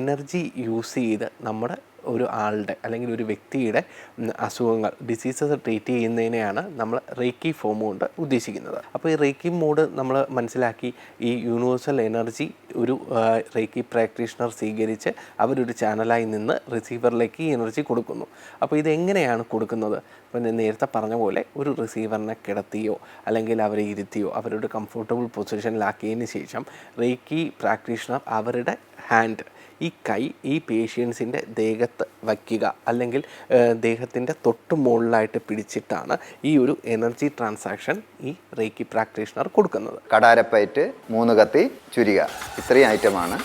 Energy use ചെയ്ത് നമ്മുടെ ഒരു ആളുടെ അല്ലെങ്കിൽ ഒരു വ്യക്തിയുടെ അസുഖങ്ങൾ ഡിസീസസ് ട്രീറ്റ് ചെയ്യുന്നതിനെയാണ് നമ്മൾ റേക്കി ഫോം കൊണ്ട് ഉദ്ദേശിക്കുന്നത്. അപ്പോൾ ഈ റേക്കി മോഡ് നമ്മൾ മനസ്സിലാക്കി ഈ യൂണിവേഴ്സൽ എനർജി ഒരു റേക്കി പ്രാക്ടീഷണർ സ്വീകരിച്ച് അവരൊരു ചാനലായി നിന്ന് റിസീവറിലേക്ക് ഈ എനർജി കൊടുക്കുന്നു. അപ്പോൾ ഇതെങ്ങനെയാണ് കൊടുക്കുന്നത്? ഞാൻ നേരത്തെ പറഞ്ഞ പോലെ ഒരു റിസീവറിനെ കിടത്തിയോ അല്ലെങ്കിൽ അവരെ ഇരുത്തിയോ അവരുടെ കംഫർട്ടബിൾ പൊസിഷനിലാക്കിയതിന് ശേഷം റേക്കി പ്രാക്ടീഷണർ അവരുടെ ഹാൻഡ് ഈ കൈ ഈ പേഷ്യൻസിന്റെ ദേഹത്ത് വയ്ക്കുക അല്ലെങ്കിൽ ദേഹത്തിന്റെ തൊട്ട് മുകളിലായിട്ട് പിടിച്ചിട്ടാണ് ഈ ഒരു എനർജി ട്രാൻസാക്ഷൻ ഈ റേക്കി പ്രാക്ടീഷണർ കൊടുക്കുന്നത്. കടാരപ്പയറ്റ് മൂന്ന് കത്തി ചുരിക. ഇത്രയും ഐറ്റമാണ്.